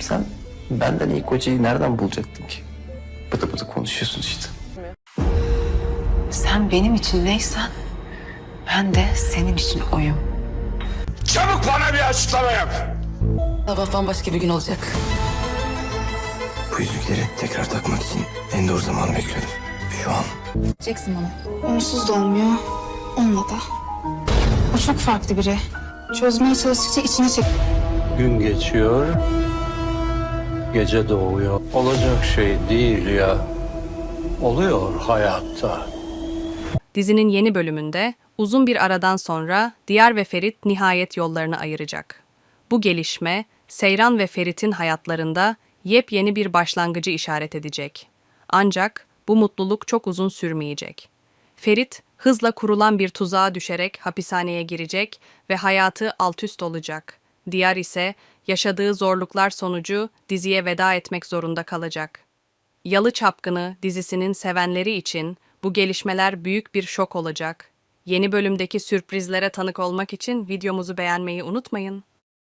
Sen benden iyi kocayı nereden bulacaktın ki? Bıdı bıdı konuşuyorsun işte. Sen benim için neysen ben de senin için oyum. Çabuk bana bir açıklama yap. Sabah bambaşka bir gün olacak. Bu yüzükleri tekrar takmak için en doğru zamanı bekliyordum. Şu an Jackson bana. Onsuz da olmuyor. Onunla da. O çok farklı biri. Çözmeye çalıştıkça içine çek. Gün geçiyor, gece doğuyor. Olacak şey değil ya. Oluyor hayatta. Dizinin yeni bölümünde uzun bir aradan sonra Diyar ve Ferit nihayet yollarını ayıracak. Bu gelişme Seyran ve Ferit'in hayatlarında yepyeni bir başlangıcı işaret edecek. Ancak bu mutluluk çok uzun sürmeyecek. Ferit hızla kurulan bir tuzağa düşerek hapishaneye girecek ve hayatı altüst olacak. Diyar ise yaşadığı zorluklar sonucu diziye veda etmek zorunda kalacak. Yalı Çapkını dizisinin sevenleri için bu gelişmeler büyük bir şok olacak. Yeni bölümdeki sürprizlere tanık olmak için videomuzu beğenmeyi unutmayın.